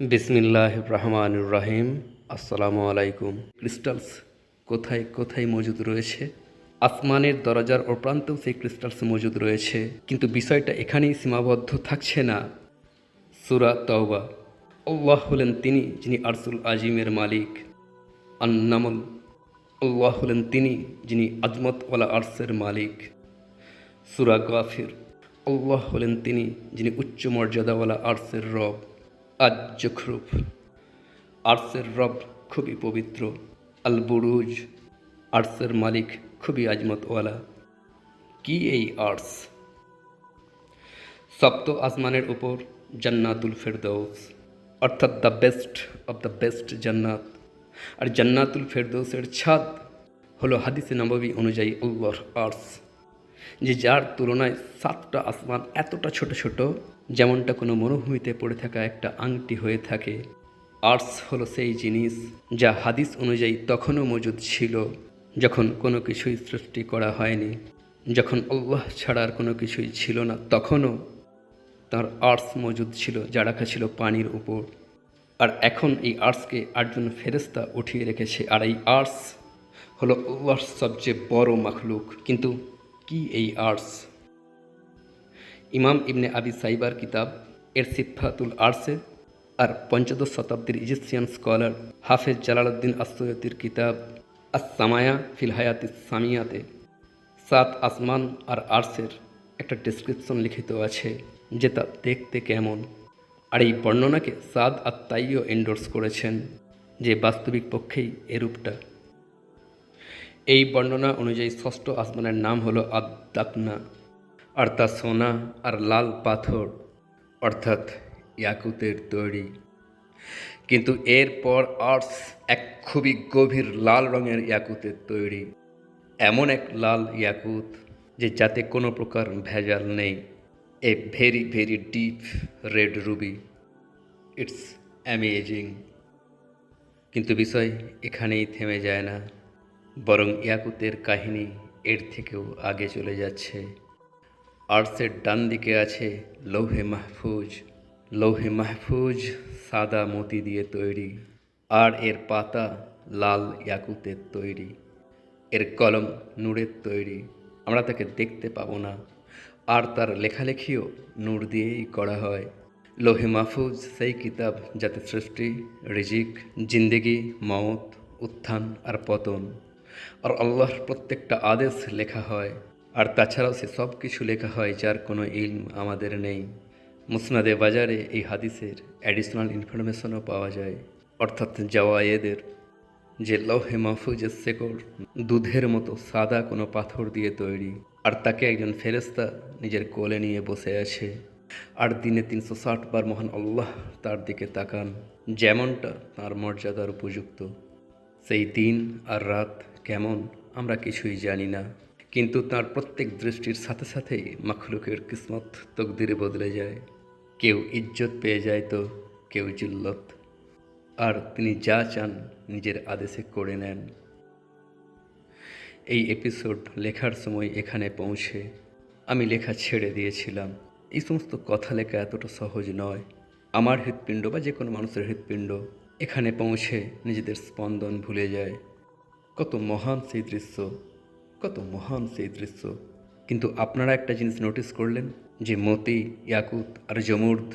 বিসমিল্লাহ রহমান রাহিম আসসালামু আলাইকুম। ক্রিস্টালস কোথায় কোথায় মজুদ রয়েছে? আসমানের দরজার ও প্রান্তেও সেই ক্রিস্টালস মজুদ রয়েছে। কিন্তু বিষয়টা এখানেই সীমাবদ্ধ থাকছে না। সুরা তওবা। আল্লাহ হলেন তিনি, যিনি আরসুল আজিমের মালিক। আন্নামল। আল্লাহ হলেন তিনি, যিনি আজমতওয়ালা আরসের মালিক। সুরা গাফির। আল্লাহ হলেন তিনি, যিনি উচ্চ মর্যাদাওয়ালা আর্সের রব। আজ জখরুফ আর্সের রব খুবই পবিত্র আল বুরুজ আর্সের মালিক খুবই আজমতওয়ালা। কি এই আর্স সপ্ত আসমানের উপর জান্নাতুল ফেরদৌস, অর্থাৎ the best of the best জান্নাত। আর জান্নাতুল ফেরদৌসের ছাদ হলো হাদিসে নববী অনুযায়ী আল্লাহর আর্স যে যার তুলনায় সাতটা আসমান এতটা ছোট ছোট, যেমনটা কোনো মরুভূমিতে পড়ে থাকা একটা আংটি হয়ে থাকে। আর্টস হলো সেই জিনিস যা হাদিস অনুযায়ী তখনও মজুদ ছিল যখন কোনো কিছুই সৃষ্টি করা হয়নি। যখন আল্লাহ ছাড়ার কোনো কিছুই ছিল না, তখনও তার আর্টস মজুদ ছিল যা রাখা ছিল পানির উপর। আর এখন এই আর্টসকে আটজন ফেরেস্তা উঠিয়ে রেখেছে। আর এই আর্টস হলো আল্লাহর সবচেয়ে বড় মাখলুক। কিন্তু কি এই আর্টস ইমাম ইবনে আবি সাইবার কিতাব এর সিফাতুল আর্টসে আর পঞ্চদশ শতাব্দীর ইজিপসিয়ান স্কলার হাফেজ জালালউদ্দিন আসৈয়তির কিতাব আসামায়া ফিল হায়াত সামিয়াতে সাত আসমান আর আর্টসের একটা ডেসক্রিপশন লিখিত আছে, যে তা দেখতে কেমন। আর এই বর্ণনাকে সাদ আর তাইও এন্ডোর্স করেছেন, যে বাস্তবিক পক্ষেই এরূপটা। এই বর্ণনা অনুযায়ী ষষ্ঠ আসমানের নাম হলো আদাকনা তা সোনা আর লাল পাথর, অর্থাৎ ইয়াকুতের তৈরি। কিন্তু এরপর আর্টস এক খুবই গভীর লাল রঙের ইয়াকুতের তৈরি। এমন এক লাল ইয়াকুত যে যাতে কোনো প্রকার ভেজাল নেই। A very very deep red ruby. It's amazing. কিন্তু বিষয় এখানেই থেমে যায় না। বরং ইয়াকুতের কাহিনী এর থেকেও আগে চলে যাচ্ছে। আর্টসের ডান দিকে আছে লৌহে মাহফুজ। লৌহে মাহফুজ সাদা মতি দিয়ে তৈরি। আর এর পাতা লাল ইয়াকুতের তৈরি। এর কলম নূরের তৈরি। আমরা তাকে দেখতে পাবো না। আর তার লেখালেখিও নূর দিয়েই করা হয়। লোহে মাহফুজ সেই কিতাব যাতে সৃষ্টি, রিজিক, জিন্দেগি মত উত্থান আর পতন। আর আল্লাহর প্রত্যেকটা আদেশ লেখা হয়। আর তাছাড়াও সে সব কিছু লেখা হয় যার কোনো ইলম আমাদের নেই। মুসনাদে বাজারে এই হাদিসের অ্যাডিশনাল ইনফরমেশনও পাওয়া যায়। অর্থাৎ জওয়ায়েদের যে লৌহে মাহফুজের শেকড়, দুধের মতো সাদা কোনো পাথর দিয়ে তৈরি। আর তাকে একজন ফেরেস্তা নিজের কোলে নিয়ে বসে আছে। আর দিনে তিনশো ষাট বার মহান আল্লাহ তার দিকে তাকান, যেমনটা তার মর্যাদার উপযুক্ত। সেই দিন আর রাত কেমন আমরা কিছুই জানি না। কিন্তু তার প্রত্যেক দৃষ্টির সাথে সাথেই মাখলুকের কিসমত তকদিরে বদলে যায়। কেউ ইজ্জত পেয়ে যায় তো কেউ জিল্লত। আর তিনি যা চান নিজের আদেশে করে নেন। এই এপিসোড লেখার সময় এখানে পৌঁছে আমি লেখা ছেড়ে দিয়েছিলাম। এই সমস্ত কথা লেখা এতটা সহজ নয়। আমার হৃৎপিণ্ড বা যে কোনো মানুষের হৃৎপিণ্ড এখানে পৌঁছে নিজেদের স্পন্দন ভুলে যায়। কত মহান সেই দৃশ্য, কত মহান সেই দৃশ্য। কিন্তু আপনারা একটা জিনিস নোটিস করলেন যে মতি, ইয়াকুত আর জমুর্দ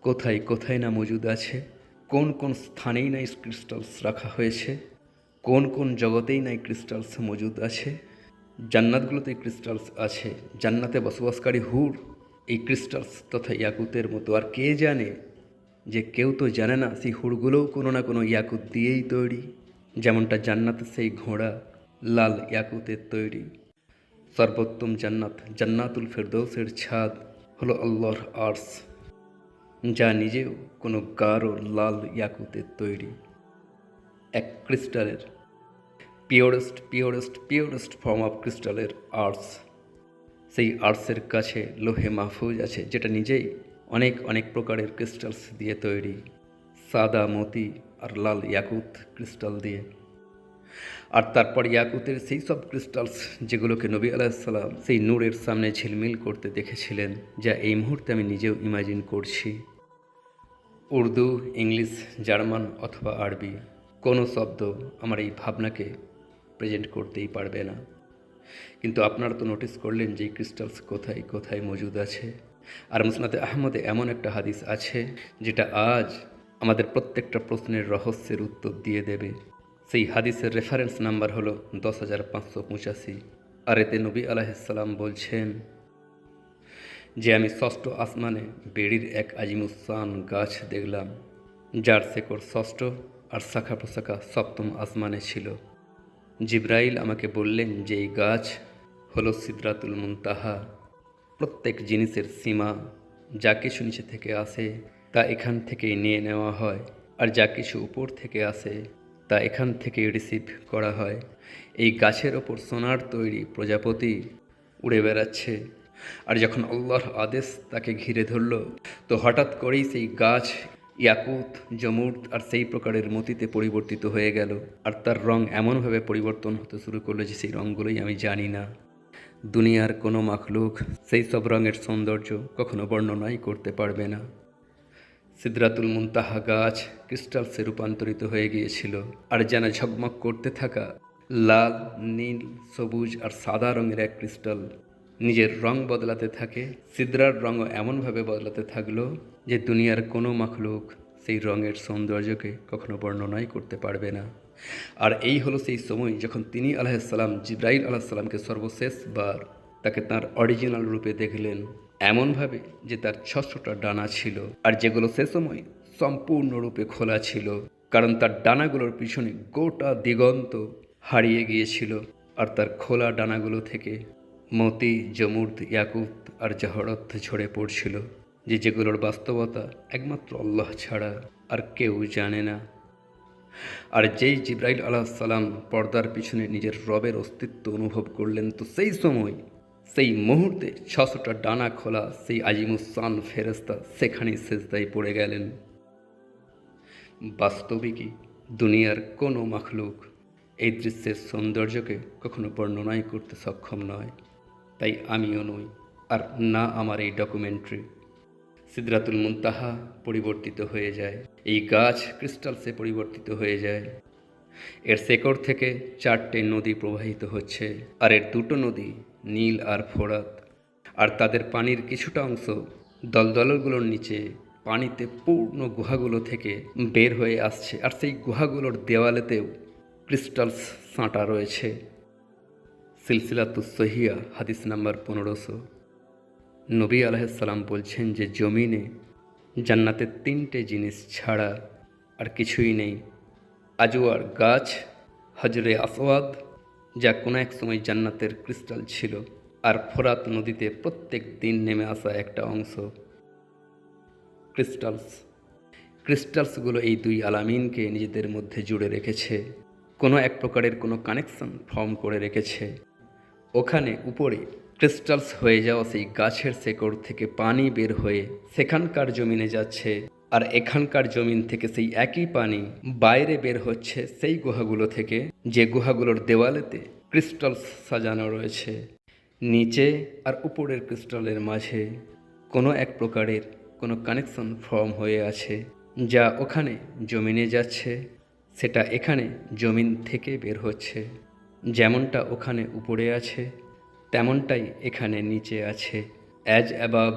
কোথায় কোথায় না মজুদ আছে? কোন কোন স্থানেই না ক্রিস্টালস রাখা হয়েছে? কোন কোন জগতেই নাই ক্রিস্টালস মজুদ আছে? জান্নাতগুলোতে ক্রিস্টালস আছে, জান্নাতে বসবাসকারী হুর, এই ক্রিস্টালস তথা ইয়াকুতের মতো আর কে জানে যে কেউ তো জানে না সেই হুড়গুলোও কোনো না কোনো ইয়াকুত দিয়েই তৈরি। যেমনটা জান্নাতে সেই ঘোড়া, লাল ইয়াকুতের তৈরি। সর্বোত্তম জান্নাত, জান্নাতুল ফেরদৌসের ছাদ হলো আল্লাহর আর্স যা নিজেও কোনো গাঢ় লাল ইয়াকুতের তৈরি। এক ক্রিস্টালের, purest purest purest form of ক্রিস্টালের আর্টস সেই আর্টসের কাছে লোহে মাহফুজ আছে, যেটা নিজেই অনেক অনেক প্রকারের ক্রিস্টালস দিয়ে তৈরি, সাদা, মতি আর লাল ইয়াকুত ক্রিস্টাল দিয়ে। আর তারপর ইয়াকুতের সেই সব ক্রিস্টালস যেগুলোকে নবী আলাইসাল্লাম সেই নূরের সামনে ঝিলমিল করতে দেখেছিলেন, যা এই মুহূর্তে আমি নিজেও ইমাজিন করছি। উর্দু, ইংলিশ, জার্মান অথবা আরবি, কোনো শব্দ আমার এই ভাবনাকে প্রেজেন্ট করতেই পারবে না। কিন্তু আপনারা তো নোটিস করলেন যে ক্রিস্টালস কোথায় কোথায় মজুদ আছে। আর মুসনাতে আহমদে এমন একটা হাদিস আছে যেটা আজ আমাদের প্রত্যেকটা প্রশ্নের রহস্যের উত্তর দিয়ে দেবে। সেই হাদিসের রেফারেন্স নাম্বার হলো দশ হাজার পাঁচশো পঁচাশি। আর এতে নবী আলাহিসাল্লাম বলছেন, যে আমি ষষ্ঠ আসমানে বেড়ির এক আজিমুসান গাছ দেখলাম, যার শেকড় ষষ্ঠ আর শাখা প্রশাখা সপ্তম আসমানে ছিল। জিব্রাইল আমাকে বললেন যে এই গাছ হলো সিদ্রাতুল মুনতাহা। প্রত্যেক জিনিসের সীমা যা কিছু নিচে থেকে আসে, তা এখান থেকেই নিয়ে নেওয়া হয়। আর যা কিছু উপর থেকে আসে, তা এখান থেকে রিসিভ করা হয়। এই গাছের ওপর সোনার তৈরি প্রজাপতি উড়ে বেড়াচ্ছে। আর যখন আল্লাহর আদেশ তাকে ঘিরে ধরল, তো হঠাৎ করেই সেই গাছ ইয়াকুত জমুর্ত আর সেই প্রকারের মতিতে পরিবর্তিত হয়ে গেল। আর তার রং এমনভাবে পরিবর্তন হতে শুরু করল যে সেই রঙগুলোই আমি জানি না। দুনিয়ার কোনো মাখলুক সেই সব রঙের সৌন্দর্য কখনো বর্ণনাই করতে পারবে না। সিদ্রাতুল মুনতাহা গাছ ক্রিস্টালসে রূপান্তরিত হয়ে গিয়েছিল আর যেন ঝকমক করতে থাকা লাল, নীল, সবুজ আর সাদা রঙের এক ক্রিস্টাল। নিজের রং বদলাতে থাকে, সিদ্রার রঙও এমনভাবে বদলাতে থাকল যে দুনিয়ার কোনো মাখলুক সেই রঙের সৌন্দর্যকে কখনো বর্ণনাই করতে পারবে না। আর এই হলো সেই সময় যখন তিনি আলাহিসাল্লাম জিব্রাইল আলাহিসাল্লামকে সর্বশেষবার তাকে তার অরিজিনাল রূপে দেখলেন এমনভাবে যে তার ছশোটা ডানা ছিল আর যেগুলো সে সময় সম্পূর্ণরূপে খোলা ছিল, কারণ তার ডানাগুলোর পিছনে গোটা দিগন্ত হারিয়ে গিয়েছিল আর তার খোলা ডানাগুলো থেকে মতি, জমুর্দ ইয়াকুত আর জহরত ঝরে পড়ছিল, যে যেগুলোর বাস্তবতা একমাত্র আল্লাহ ছাড়া আর কেউ জানে না। আর যেই জিব্রাইল আলাহিসাল্লাম পর্দার পিছনে নিজের রবের অস্তিত্ব অনুভব করলেন, তো সেই সময়, সেই মুহূর্তে ছশোটা ডানা খোলা সেই আজিমুসান ফেরেস্তা সেখানেই সেজদায় পড়ে গেলেন। বাস্তবিকই দুনিয়ার কোনো মাখলুক এই দৃশ্যের সৌন্দর্যকে কখনো বর্ণনাই করতে সক্ষম নয়? তাই আমিও নই, আর না আমার এই ডকুমেন্টারি। সিদ্রাতুল মুনতাহা পরিবর্তিত হয়ে যায়। এই গাছ ক্রিস্টালসে পরিবর্তিত হয়ে যায়। এর শেকড় থেকে চারটে নদী প্রবাহিত হচ্ছে আর এর দুটো নদী নীল আর ফোরাত। আর তাদের পানির কিছুটা অংশ দলদলগুলোর নিচে পানিতে পূর্ণ গুহাগুলো থেকে বের হয়ে আসছে আর সেই গুহাগুলোর দেওয়ালেতেও ক্রিস্টালস সাঁটা রয়েছে। সিলসিলাতুস সহিয়া হাদিস নাম্বার পনেরোশো। নবী আলাইসাল্লাম বলছেন যে জমিনে জান্নাতের তিনটে জিনিস ছাড়া আর কিছুই নেই। আজওয়ার গাছ, হজরে আসওয়াদ যা কোনো এক সময় জান্নাতের ক্রিস্টাল ছিল, আর ফোরাত নদীতে প্রত্যেক দিন নেমে আসা একটা অংশ। ক্রিস্টালস। ক্রিস্টালসগুলো এই দুই আলামিনকে নিজেদের মধ্যে জুড়ে রেখেছে, কোনো এক প্রকারের কোনো কানেকশন ফর্ম করে রেখেছে। ওখানে উপরে ক্রিস্টালস হয়ে যাওয়া সেই গাছের শেকড় থেকে পানি বের হয়ে সেখানকার জমিনে যাচ্ছে। আর এখানকার জমিন থেকে সেই একই পানি বাইরে বের হচ্ছে সেই গুহাগুলো থেকে, যে গুহাগুলোর দেওয়ালেতে ক্রিস্টালস সাজানো রয়েছে। নিচে আর উপরের ক্রিস্টালের মাঝে কোনো এক প্রকারের কোনো কানেকশন ফর্ম হয়ে আছে, যা ওখানে জমিনে যাচ্ছে, সেটা এখানে জমিন থেকে বের হচ্ছে। যেমনটা ওখানে উপরে আছে তেমনটাই এখানে নিচে আছে। অ্যাজ অ্যাবাভ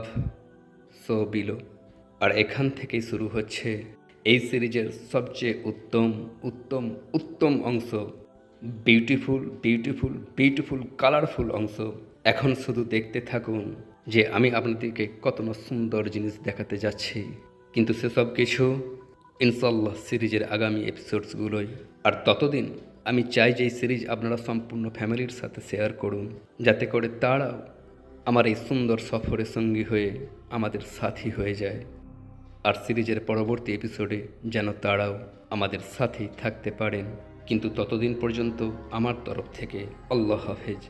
সো বিলো আর এখান থেকেই শুরু হচ্ছে এই সিরিজের সবচেয়ে উত্তম উত্তম উত্তম অংশ। বিউটিফুল বিউটিফুল বিউটিফুল কালারফুল অংশ। এখন শুধু দেখতে থাকুন যে আমি আপনাদেরকে কত সুন্দর জিনিস দেখাতে যাচ্ছি। কিন্তু সেসব কিছু ইনশাল্লাহ সিরিজের আগামী এপিসোডসগুলোই আর ততদিন আমি চাই যে এই সিরিজ আপনারা সম্পূর্ণ ফ্যামিলির সাথে শেয়ার করুন, যাতে করে তারাও আমার এই সুন্দর সফরে সঙ্গী হয়ে আমাদের সাথী হয়ে যায়। আর সিরিজের পরবর্তী এপিসোডে যেন তারাও আমাদের সাথেই থাকতে পারেন। কিন্তু ততদিন পর্যন্ত আমার তরফ থেকে আল্লাহ হাফেজ।